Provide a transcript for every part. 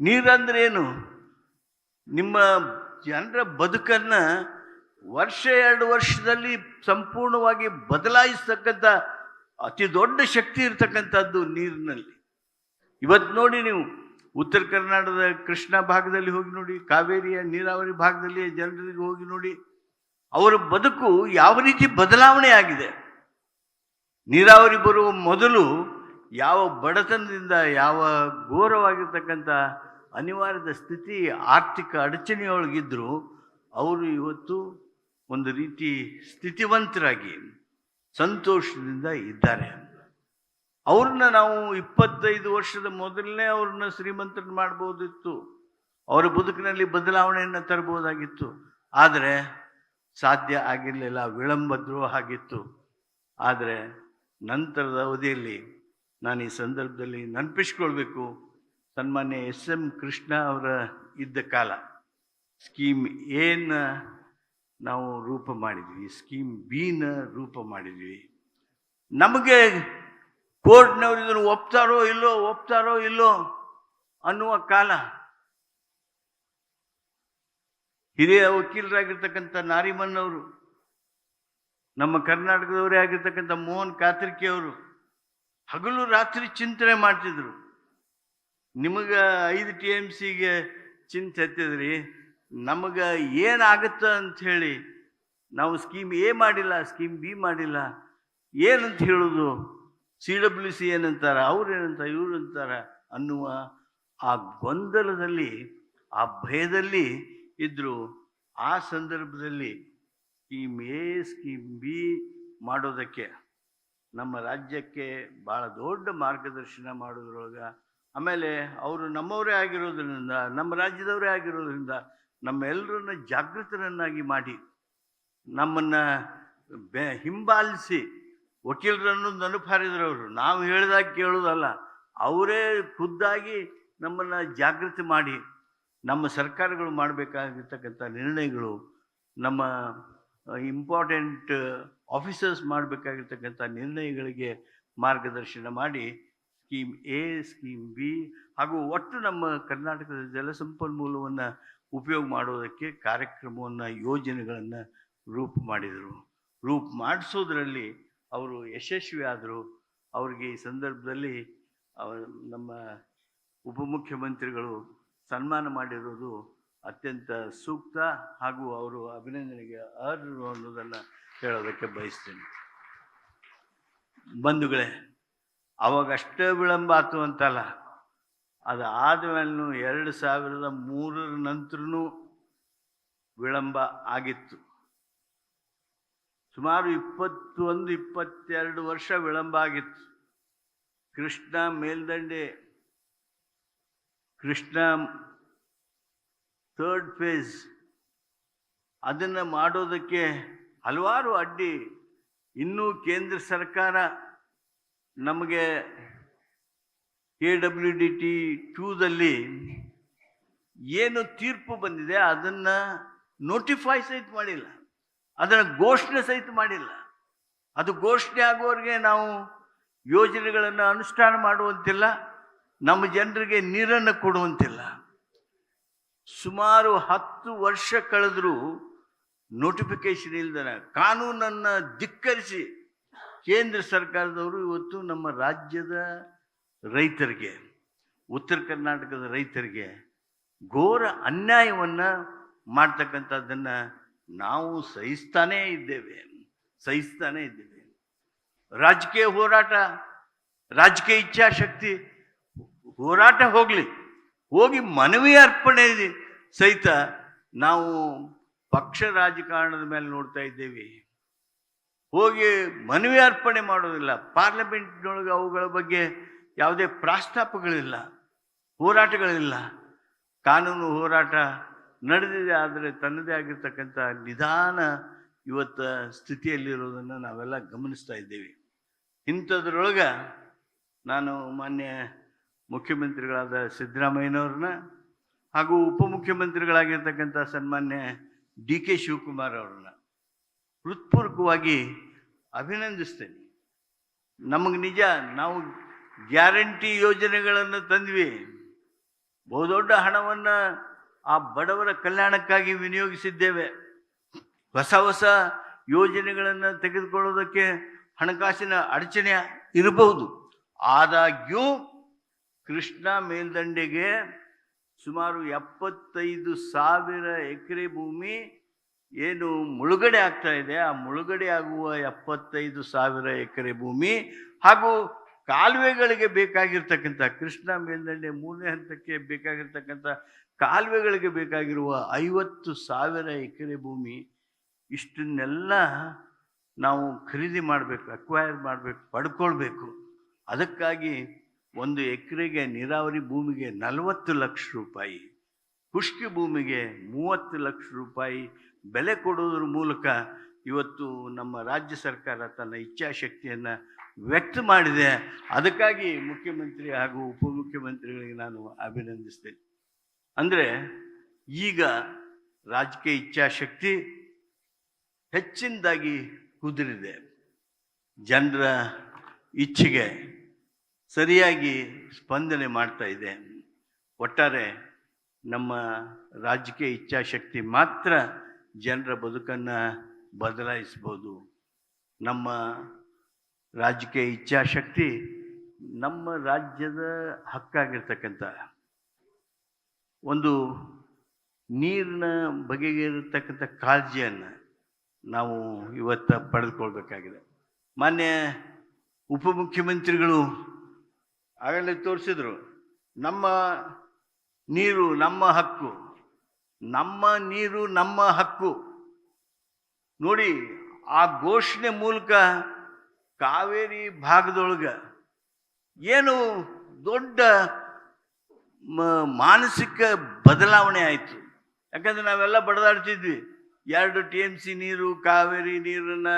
ನೀರಂದ್ರೆ ಏನು ನಿಮ್ಮ ಜನರ ಬದುಕನ್ನು ವರ್ಷ ಎರಡು ವರ್ಷದಲ್ಲಿ ಸಂಪೂರ್ಣವಾಗಿ ಬದಲಾಯಿಸ್ತಕ್ಕಂಥ ಅತಿ ದೊಡ್ಡ ಶಕ್ತಿ ಇರತಕ್ಕಂಥದ್ದು ನೀರಿನಲ್ಲಿ. ಇವತ್ತು ನೋಡಿ ನೀವು ಉತ್ತರ ಕರ್ನಾಟಕದ ಕೃಷ್ಣ ಭಾಗದಲ್ಲಿ ಹೋಗಿ ನೋಡಿ, ಕಾವೇರಿಯ ನೀರಾವರಿ ಭಾಗದಲ್ಲಿ ಜನರಿಗೆ ಹೋಗಿ ನೋಡಿ, ಅವರ ಬದುಕು ಯಾವ ರೀತಿ ಬದಲಾವಣೆ ಆಗಿದೆ? ನೀರಾವರಿ ಬರುವ ಮೊದಲು ಯಾವ ಬಡತನದಿಂದ ಯಾವ ಘೋರವಾಗಿರ್ತಕ್ಕಂಥ ಅನಿವಾರ್ಯದ ಸ್ಥಿತಿ ಆರ್ಥಿಕ ಅಡಚಣೆಯೊಳಗಿದ್ರು ಅವರು ಇವತ್ತು ಒಂದು ರೀತಿ ಸ್ಥಿತಿವಂತರಾಗಿ ಸಂತೋಷದಿಂದ ಇದ್ದಾರೆ. ಅವ್ರನ್ನ ನಾವು ಇಪ್ಪತ್ತೈದು ವರ್ಷದ ಮೊದಲನೇ ಅವ್ರನ್ನ ಶ್ರೀಮಂತರನ್ನ ಮಾಡ್ಬೋದಿತ್ತು. ಅವರ ಬದುಕಿನಲ್ಲಿ ಬದಲಾವಣೆಯನ್ನು ತರಬಹುದಾಗಿತ್ತು. ಆದರೆ ಸಾಧ್ಯ ಆಗಿರಲಿಲ್ಲ, ವಿಳಂಬ ದ್ರೋಹ ಆಗಿತ್ತು. ಆದರೆ ನಂತರದ ಅವಧಿಯಲ್ಲಿ ನಾನು ಈ ಸಂದರ್ಭದಲ್ಲಿ ನೆನಪಿಸ್ಕೊಳ್ಬೇಕು. ಸನ್ಮಾನ್ಯ ಎಸ್ ಎಂ ಕೃಷ್ಣ ಅವರ ಇದ್ದ ಕಾಲ. ಸ್ಕೀಮ್ ಏನ ನಾವು ರೂಪ ಮಾಡಿದ್ವಿ, ಸ್ಕೀಮ್ ಬಿನ ರೂಪ ಮಾಡಿದ್ವಿ. ನಮಗೆ ಕೋರ್ಟ್ನವ್ರು ಇದನ್ನು ಒಪ್ತಾರೋ ಇಲ್ಲೋ ಒಪ್ತಾರೋ ಇಲ್ಲೋ ಅನ್ನುವ ಕಾಲ. ಹಿರಿಯ ವಕೀಲರಾಗಿರ್ತಕ್ಕಂಥ ನಾರಿಮನ್ ಅವರು ನಮ್ಮ ಕರ್ನಾಟಕದವರೇ ಆಗಿರ್ತಕ್ಕಂಥ ಮೋಹನ್ ಕಾತ್ರಿಕೆ ಅವರು ಹಗಲು ರಾತ್ರಿ ಚಿಂತನೆ ಮಾಡ್ತಿದ್ರು. ನಿಮಗೆ ಐದು ಟಿ ಎಂ ಸಿಗೆ ಚಿಂತೆ ಹತ್ತಿದ್ರಿ? ನಮಗೆ ಏನಾಗುತ್ತ ಅಂತ ಹೇಳಿ ನಾವು ಸ್ಕೀಮ್ ಎ ಮಾಡಿಲ್ಲ, ಸ್ಕೀಮ್ ಬಿ ಮಾಡಿಲ್ಲ. ಏನಂತ ಹೇಳೋದು? ಸಿ ಡಬ್ಲ್ಯೂ ಸಿ ಏನಂತಾರ, ಅವ್ರು ಏನಂತ, ಇವ್ರು ಅಂತಾರ ಅನ್ನುವ ಆ ಗೊಂದಲದಲ್ಲಿ, ಆ ಭಯದಲ್ಲಿ ಇದ್ದರು ಆ ಸಂದರ್ಭದಲ್ಲಿ ಸ್ಕೀಮ್ ಎ ಸ್ಕೀಮ್ ಬಿ ಮಾಡೋದಕ್ಕೆ ನಮ್ಮ ರಾಜ್ಯಕ್ಕೆ ಭಾಳ ದೊಡ್ಡ ಮಾರ್ಗದರ್ಶನ ಮಾಡೋದ್ರೊಳಗೆ ಆಮೇಲೆ ಅವರು ನಮ್ಮವರೇ ಆಗಿರೋದ್ರಿಂದ, ನಮ್ಮ ರಾಜ್ಯದವರೇ ಆಗಿರೋದ್ರಿಂದ ನಮ್ಮೆಲ್ಲರನ್ನ ಜಾಗೃತರನ್ನಾಗಿ ಮಾಡಿ, ನಮ್ಮನ್ನು ಬೆ, ಹಿಂಬಾಲಿಸಿ, ವಕೀಲರನ್ನು ನೆನಪಾರಿದ್ರು ಅವರು ನಾವು ಹೇಳಿದಾಗ ಕೇಳೋದಲ್ಲ, ಅವರೇ ಖುದ್ದಾಗಿ ನಮ್ಮನ್ನು ಜಾಗೃತಿ ಮಾಡಿ, ನಮ್ಮ ಸರ್ಕಾರಗಳು ಮಾಡಬೇಕಾಗಿರ್ತಕ್ಕಂಥ ನಿರ್ಣಯಗಳು, ನಮ್ಮ ಇಂಪಾರ್ಟೆಂಟ್ ಆಫೀಸರ್ಸ್ ಮಾಡಬೇಕಾಗಿರ್ತಕ್ಕಂಥ ನಿರ್ಣಯಗಳಿಗೆ ಮಾರ್ಗದರ್ಶನ ಮಾಡಿ ಸ್ಕೀಮ್ ಎ ಸ್ಕೀಮ್ ಬಿ ಹಾಗೂ ಒಟ್ಟು ನಮ್ಮ ಕರ್ನಾಟಕದ ಜಲಸಂಪನ್ಮೂಲವನ್ನು ಉಪಯೋಗ ಮಾಡೋದಕ್ಕೆ ಕಾರ್ಯಕ್ರಮವನ್ನು, ಯೋಜನೆಗಳನ್ನು ರೂಪು ಮಾಡಿದರು. ರೂಪು ಮಾಡಿಸೋದ್ರಲ್ಲಿ ಅವರು ಯಶಸ್ವಿ ಆದರು ಅವರಿಗೆ ಈ ಸಂದರ್ಭದಲ್ಲಿ ನಮ್ಮ ಉಪಮುಖ್ಯಮಂತ್ರಿಗಳು ಸನ್ಮಾನ ಮಾಡಿರೋದು ಅತ್ಯಂತ ಸೂಕ್ತ ಹಾಗೂ ಅವರು ಅಭಿನಂದನೆಗೆ ಅರ್ಹರು ಅನ್ನೋದನ್ನು ಹೇಳೋದಕ್ಕೆ ಬಯಸ್ತೇನೆ. ಬಂಧುಗಳೇ ಅವಾಗ ಅಷ್ಟೇ ವಿಳಂಬ ಆತು ಅಂತಲ್ಲ. ಅದು ಆದಮೇಲೂ ಎರಡು ಸಾವಿರದ ಮೂರರ ನಂತರನೂ ವಿಳಂಬ ಆಗಿತ್ತು. ಸುಮಾರು ಇಪ್ಪತ್ತೊಂದು ಇಪ್ಪತ್ತೆರಡು ವರ್ಷ ವಿಳಂಬ ಆಗಿತ್ತು. ಕೃಷ್ಣ ಮೇಲ್ದಂಡೆ, ಕೃಷ್ಣ ಥರ್ಡ್ ಫೇಸ್, ಅದನ್ನು ಮಾಡೋದಕ್ಕೆ ಹಲವಾರು ಅಡ್ಡಿ. ಇನ್ನೂ ಕೇಂದ್ರ ಸರ್ಕಾರ ನಮಗೆ ಕೆ ಡಬ್ಲ್ಯೂ ಡಿ ಟಿ ಟೂದಲ್ಲಿ ಏನು ತೀರ್ಪು ಬಂದಿದೆ ಅದನ್ನು ನೋಟಿಫೈ ಸಹಿತ ಮಾಡಿಲ್ಲ. ಅದನ್ನು ಘೋಷಣೆ ಸಹಿತ ಮಾಡಿಲ್ಲ. ಅದು ಘೋಷಣೆ ಆಗೋರಿಗೆ ನಾವು ಯೋಜನೆಗಳನ್ನು ಅನುಷ್ಠಾನ ಮಾಡುವಂತಿಲ್ಲ, ನಮ್ಮ ಜನರಿಗೆ ನೀರನ್ನು ಕೊಡುವಂತಿಲ್ಲ. ಸುಮಾರು ಹತ್ತು ವರ್ಷ ಕಳೆದರೂ ನೋಟಿಫಿಕೇಶನ್ ಇಲ್ದನ ಕಾನೂನನ್ನು ಧಿಕ್ಕರಿಸಿ ಕೇಂದ್ರ ಸರ್ಕಾರದವರು ಇವತ್ತು ನಮ್ಮ ರಾಜ್ಯದ ರೈತರಿಗೆ, ಉತ್ತರ ಕರ್ನಾಟಕದ ರೈತರಿಗೆ ಘೋರ ಅನ್ಯಾಯವನ್ನು ಮಾಡ್ತಕ್ಕಂಥದ್ದನ್ನು ನಾವು ಸಹಿಸ್ತಾನೇ ಇದ್ದೇವೆ. ಸಹಿಸ್ತಾನೇ ಇದ್ದೇವೆ. ರಾಜಕೀಯ ಹೋರಾಟ, ರಾಜಕೀಯ ಇಚ್ಛಾಶಕ್ತಿ, ಹೋರಾಟ ಹೋಗಲಿ. ಹೋಗಿ ಮನವಿ ಅರ್ಪಣೆ ಸಹಿತ ನಾವು ಪಕ್ಷ ರಾಜಕಾರಣದ ಮೇಲೆ ನೋಡ್ತಾ ಇದ್ದೇವೆ. ಹೋಗಿ ಮನವಿ ಅರ್ಪಣೆ ಮಾಡೋದಿಲ್ಲ. ಪಾರ್ಲಿಮೆಂಟ್ನೊಳಗೆ ಅವುಗಳ ಬಗ್ಗೆ ಯಾವುದೇ ಪ್ರಾಸ್ತಾಪಗಳಿಲ್ಲ, ಹೋರಾಟಗಳಿಲ್ಲ. ಕಾನೂನು ಹೋರಾಟ ನಡೆದಿದೆ, ಆದರೆ ತನ್ನದೇ ಆಗಿರ್ತಕ್ಕಂಥ ನಿಧಾನ ಇವತ್ತ ಸ್ಥಿತಿಯಲ್ಲಿರೋದನ್ನು ನಾವೆಲ್ಲ ಗಮನಿಸ್ತಾ ಇದ್ದೇವೆ. ಇಂಥದ್ರೊಳಗೆ ನಾನು ಮಾನ್ಯ ಮುಖ್ಯಮಂತ್ರಿಗಳಾದ ಸಿದ್ದರಾಮಯ್ಯನವ್ರನ್ನ ಹಾಗೂ ಉಪಮುಖ್ಯಮಂತ್ರಿಗಳಾಗಿರ್ತಕ್ಕಂಥ ಸನ್ಮಾನ್ಯ ಡಿ ಕೆ ಶಿವಕುಮಾರ್ ಅವ್ರನ್ನ ಹೃತ್ಪೂರ್ವಕವಾಗಿ ಅಭಿನಂದಿಸ್ತೇನೆ. ನಮಗೆ ನಿಜ, ನಾವು ಗ್ಯಾರಂಟಿ ಯೋಜನೆಗಳನ್ನು ತಂದ್ವಿ. ಬಹುದೊಡ್ಡ ಹಣವನ್ನು ಆ ಬಡವರ ಕಲ್ಯಾಣಕ್ಕಾಗಿ ವಿನಿಯೋಗಿಸಿದ್ದೇವೆ. ಹೊಸ ಹೊಸ ಯೋಜನೆಗಳನ್ನು ತೆಗೆದುಕೊಳ್ಳೋದಕ್ಕೆ ಹಣಕಾಸಿನ ಅಡಚಣೆ ಇರಬಹುದು. ಆದಾಗ್ಯೂ ಕೃಷ್ಣ ಮೇಲ್ದಂಡೆಗೆ ಸುಮಾರು ಎಪ್ಪತ್ತೈದು ಸಾವಿರ ಎಕರೆ ಭೂಮಿ ಏನು ಮುಳುಗಡೆ ಆಗ್ತಾ ಇದೆ, ಆ ಮುಳುಗಡೆ ಆಗುವ ಎಪ್ಪತ್ತೈದು ಸಾವಿರ ಎಕರೆ ಭೂಮಿ ಹಾಗೂ ಕಾಲುವೆಗಳಿಗೆ ಬೇಕಾಗಿರ್ತಕ್ಕಂಥ ಕೃಷ್ಣ ಮೇಲ್ದಂಡೆ ಮೂರನೇ ಹಂತಕ್ಕೆ ಬೇಕಾಗಿರ್ತಕ್ಕಂಥ ಕಾಲುವೆಗಳಿಗೆ ಬೇಕಾಗಿರುವ ಐವತ್ತು ಸಾವಿರ ಎಕರೆ ಭೂಮಿ, ಇಷ್ಟನ್ನೆಲ್ಲ ನಾವು ಖರೀದಿ ಮಾಡಬೇಕು ಅಕ್ವೈರ್ ಮಾಡಬೇಕು, ಪಡ್ಕೊಳ್ಬೇಕು. ಅದಕ್ಕಾಗಿ ಒಂದು ಎಕರೆಗೆ ನೀರಾವರಿ ಭೂಮಿಗೆ ನಲವತ್ತು ಲಕ್ಷ ರೂಪಾಯಿ, ಖುಷ್ಕಿ ಭೂಮಿಗೆ ಮೂವತ್ತು ಲಕ್ಷ ರೂಪಾಯಿ ಬೆಲೆ ಕೊಡೋದ್ರ ಮೂಲಕ ಇವತ್ತು ನಮ್ಮ ರಾಜ್ಯ ಸರ್ಕಾರ ತನ್ನ ಇಚ್ಛಾಶಕ್ತಿಯನ್ನು ವ್ಯಕ್ತ ಮಾಡಿದೆ. ಅದಕ್ಕಾಗಿ ಮುಖ್ಯಮಂತ್ರಿ ಹಾಗೂ ಉಪಮುಖ್ಯಮಂತ್ರಿಗಳಿಗೆ ನಾನು ಅಭಿನಂದಿಸ್ತೇನೆ. ಅಂದರೆ ಈಗ ರಾಜಕೀಯ ಇಚ್ಛಾಶಕ್ತಿ ಹೆಚ್ಚಿನದಾಗಿ ಕುದುರಿದೆ. ಜನರ ಇಚ್ಛೆಗೆ ಸರಿಯಾಗಿ ಸ್ಪಂದನೆ ಮಾಡ್ತಾ ಇದೆ. ಒಟ್ಟಾರೆ ನಮ್ಮ ರಾಜಕೀಯ ಇಚ್ಛಾಶಕ್ತಿ ಮಾತ್ರ ಜನರ ಬದುಕನ್ನು ಬದಲಾಯಿಸ್ಬೋದು. ನಮ್ಮ ರಾಜಕೀಯ ಇಚ್ಛಾಶಕ್ತಿ ನಮ್ಮ ರಾಜ್ಯದ ಹಕ್ಕಾಗಿರ್ತಕ್ಕಂಥ ಒಂದು ನೀರಿನ ಬಗೆಗೆ ಇರತಕ್ಕಂಥ ಕಾಳಜಿಯನ್ನು ನಾವು ಇವತ್ತು ಪಡೆದುಕೊಳ್ಬೇಕಾಗಿದೆ. ಮಾನ್ಯ ಉಪಮುಖ್ಯಮಂತ್ರಿಗಳು ಆಗಲೇ ತೋರಿಸಿದರು, ನಮ್ಮ ನೀರು, ನಮ್ಮ ಹಕ್ಕು ನಮ್ಮ ನೀರು ನಮ್ಮ ಹಕ್ಕು. ನೋಡಿ, ಆ ಘೋಷಣೆ ಮೂಲಕ ಕಾವೇರಿ ಭಾಗದೊಳಗೆ ಏನು ದೊಡ್ಡ ಮಾನಸಿಕ ಬದಲಾವಣೆ ಆಯಿತು. ಯಾಕಂದ್ರೆ ನಾವೆಲ್ಲ ಬಡದಾಡ್ತಿದ್ವಿ. ಎರಡು ಟಿ ಎಂ ಸಿ ನೀರು, ಕಾವೇರಿ ನೀರನ್ನು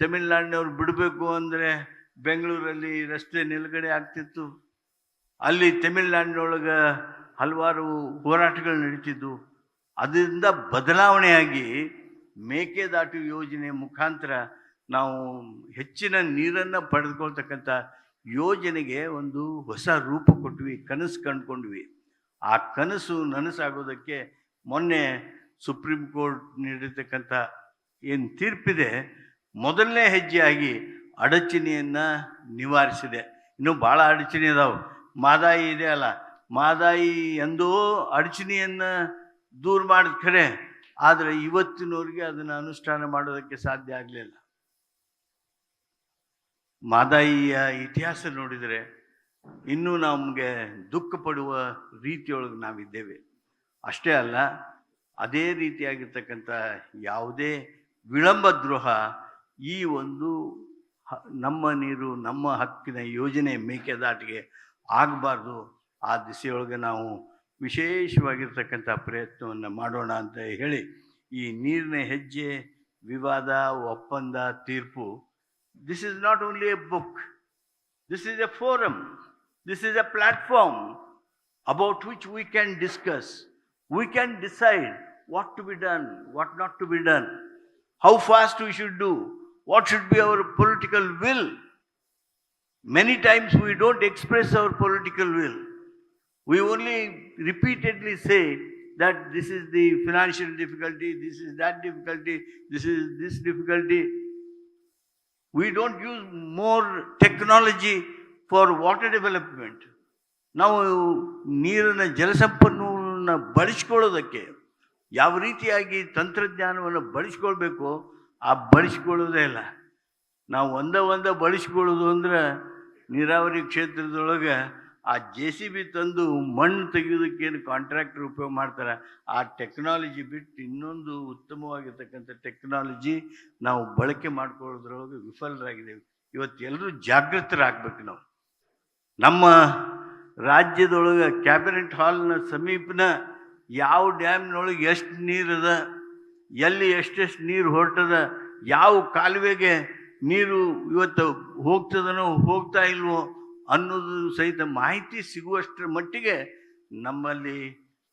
ತಮಿಳ್ನಾಡಿನವ್ರು ಬಿಡಬೇಕು ಅಂದರೆ ಬೆಂಗಳೂರಲ್ಲಿ ರಸ್ತೆ ನಿಲುಗಡೆ ಆಗ್ತಿತ್ತು. ಅಲ್ಲಿ ತಮಿಳ್ನಾಡಿನೊಳಗೆ ಹಲವಾರು ಹೋರಾಟಗಳು ನಡೀತಿದ್ವು. ಅದರಿಂದ ಬದಲಾವಣೆಯಾಗಿ ಮೇಕೆದಾಟು ಯೋಜನೆ ಮುಖಾಂತರ ನಾವು ಹೆಚ್ಚಿನ ನೀರನ್ನು ಪಡೆದುಕೊಳ್ತಕ್ಕಂಥ ಯೋಜನೆಗೆ ಒಂದು ಹೊಸ ರೂಪ ಕೊಟ್ವಿ, ಕನಸು ಕಂಡುಕೊಂಡ್ವಿ. ಆ ಕನಸು ನನಸಾಗೋದಕ್ಕೆ ಮೊನ್ನೆ ಸುಪ್ರೀಂ ಕೋರ್ಟ್ ನೀಡಿರ್ತಕ್ಕಂಥ ಏನು ತೀರ್ಪಿದೆ, ಮೊದಲನೇ ಹೆಜ್ಜೆಯಾಗಿ ಅಡಚಣೆಯನ್ನು ನಿವಾರಿಸಿದೆ. ಇನ್ನೂ ಭಾಳ ಅಡಚಣೆ ಇದಾವೆ ಮಾದಾಯಿ ಇದೆ ಅಲ್ಲ. ಮಾದಾಯಿ ಎಂದೋ ಅಡಚಣೆಯನ್ನು ದೂರ ಮಾಡಿದ ಕಡೆ, ಆದರೆ ಇವತ್ತಿನವರಿಗೆ ಅದನ್ನು ಅನುಷ್ಠಾನ ಮಾಡೋದಕ್ಕೆ ಸಾಧ್ಯ ಆಗಲಿಲ್ಲ. ಮಾದಾಯಿಯ ಇತಿಹಾಸ ನೋಡಿದರೆ ಇನ್ನೂ ನಮಗೆ ದುಃಖ ಪಡುವ ರೀತಿಯೊಳಗೆ ನಾವಿದ್ದೇವೆ. ಅಷ್ಟೇ ಅಲ್ಲ, ಅದೇ ರೀತಿಯಾಗಿರ್ತಕ್ಕಂಥ ಯಾವುದೇ ವಿಳಂಬ ದ್ರೋಹ ಈ ಒಂದು ನಮ್ಮ ನೀರು, ನಮ್ಮ ಹಕ್ಕಿನ ಯೋಜನೆ ಮೇಕೆದಾಟಿಗೆ ಆಗಬಾರ್ದು. ಆ ದಿಸೆಯೊಳಗೆ ನಾವು ವಿಶೇಷವಾಗಿರ್ತಕ್ಕಂಥ ಪ್ರಯತ್ನವನ್ನು ಮಾಡೋಣ ಅಂತ ಹೇಳಿ ಈ ನೀರಿನ ಹೆಜ್ಜೆ ವಿವಾದ ಒಪ್ಪಂದ ತೀರ್ಪು this is not only a book this is a forum. This is a platform about which we can discuss. We can decide what to be done, what not to be done, how fast we should do, what should be our political will. Many times we don't express our political will. We only repeatedly say that this is the financial difficulty, this is that difficulty, this is this difficulty. We don't use more technology for water development. ನಾವು ನೀರನ್ನು ಜಲಸಂಪನ್ಮೂಲನ ಬಳಸ್ಕೊಳ್ಳೋದಕ್ಕೆ ಯಾವ ರೀತಿಯಾಗಿ ತಂತ್ರಜ್ಞಾನವನ್ನು ಬಳಸ್ಕೊಳ್ಬೇಕು ಆ ಬಳಸ್ಕೊಳ್ಳೋದೇ ಇಲ್ಲ ನಾವು ಒಂದ ಒಂದ ಬಳಸ್ಕೊಳ್ಳೋದು ಅಂದ್ರೆ ನೀರಾವರಿ ಕ್ಷೇತ್ರದೊಳಗೆ ಆ ಜೆ ಸಿ ಬಿ ತಂದು ಮಣ್ಣು ತೆಗೆಯೋದಕ್ಕೇನು ಕಾಂಟ್ರಾಕ್ಟರ್ ಉಪಯೋಗ ಮಾಡ್ತಾರೆ, ಆ ಟೆಕ್ನಾಲಜಿ ಬಿಟ್ಟು ಇನ್ನೊಂದು ಉತ್ತಮವಾಗಿರ್ತಕ್ಕಂಥ ಟೆಕ್ನಾಲಜಿ ನಾವು ಬಳಕೆ ಮಾಡ್ಕೊಳ್ಳೋದ್ರೊಳಗೆ ವಿಫಲರಾಗಿದ್ದೇವೆ. ಇವತ್ತು ಎಲ್ಲರೂ ಜಾಗೃತರಾಗಬೇಕು ನಾವು. ನಮ್ಮ ರಾಜ್ಯದೊಳಗೆ ಕ್ಯಾಬಿನೆಟ್ ಹಾಲ್ನ ಸಮೀಪನ ಯಾವ ಡ್ಯಾಮ್ನೊಳಗೆ ಎಷ್ಟು ನೀರದ, ಎಲ್ಲಿ ಎಷ್ಟೆಷ್ಟು ನೀರು ಹೊರಟದ, ಯಾವ ಕಾಲುವೆಗೆ ನೀರು ಇವತ್ತು ಹೋಗ್ತದನೋ ಹೋಗ್ತಾ ಇಲ್ವೋ ಅನ್ನೋದು ಸಹಿತ ಮಾಹಿತಿ ಸಿಗುವಷ್ಟರ ಮಟ್ಟಿಗೆ ನಮ್ಮಲ್ಲಿ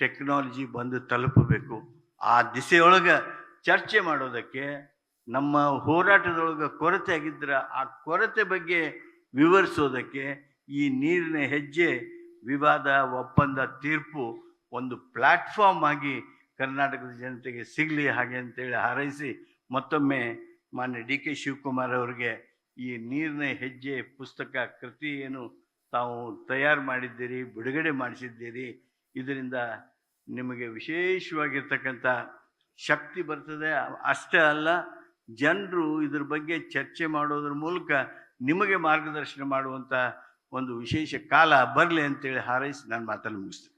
ಟೆಕ್ನಾಲಜಿ ಬಂದು ತಲುಪಬೇಕು. ಆ ದಿಸೆಯೊಳಗೆ ಚರ್ಚೆ ಮಾಡೋದಕ್ಕೆ, ನಮ್ಮ ಹೋರಾಟದೊಳಗೆ ಕೊರತೆ ಆಗಿದ್ದರೆ ಆ ಕೊರತೆ ಬಗ್ಗೆ ವಿವರಿಸೋದಕ್ಕೆ ಈ ನೀರಿನ ಹೆಜ್ಜೆ, ವಿವಾದ, ಒಪ್ಪಂದ, ತೀರ್ಪು ಒಂದು ಪ್ಲ್ಯಾಟ್ಫಾರ್ಮ್ ಆಗಿ ಕರ್ನಾಟಕದ ಜನತೆಗೆ ಸಿಗಲಿ ಹಾಗೆ ಅಂತೇಳಿ ಹಾರೈಸಿ ಮತ್ತೊಮ್ಮೆ ಮಾನ್ಯ ಡಿ ಕೆ ಶಿವಕುಮಾರ್ ಅವರಿಗೆ ಈ ನೀರಿನ ಹೆಜ್ಜೆ ಪುಸ್ತಕ ಕೃತಿ ಏನು ತಾವು ತಯಾರು ಮಾಡಿದ್ದೀರಿ, ಬಿಡುಗಡೆ ಮಾಡಿಸಿದ್ದೀರಿ. ಇದರಿಂದ ನಿಮಗೆ ವಿಶೇಷವಾಗಿರ್ತಕ್ಕಂಥ ಶಕ್ತಿ ಬರ್ತದೆ. ಅಷ್ಟೇ ಅಲ್ಲ, ಜನರು ಇದ್ರ ಬಗ್ಗೆ ಚರ್ಚೆ ಮಾಡೋದ್ರ ಮೂಲಕ ನಿಮಗೆ ಮಾರ್ಗದರ್ಶನ ಮಾಡುವಂಥ ಒಂದು ವಿಶೇಷ ಕಾಲ ಬರಲಿ ಅಂತೇಳಿ ಹಾರೈಸಿ ನಾನು ಮಾತನ್ನು ಮುಗಿಸ್ತೀನಿ.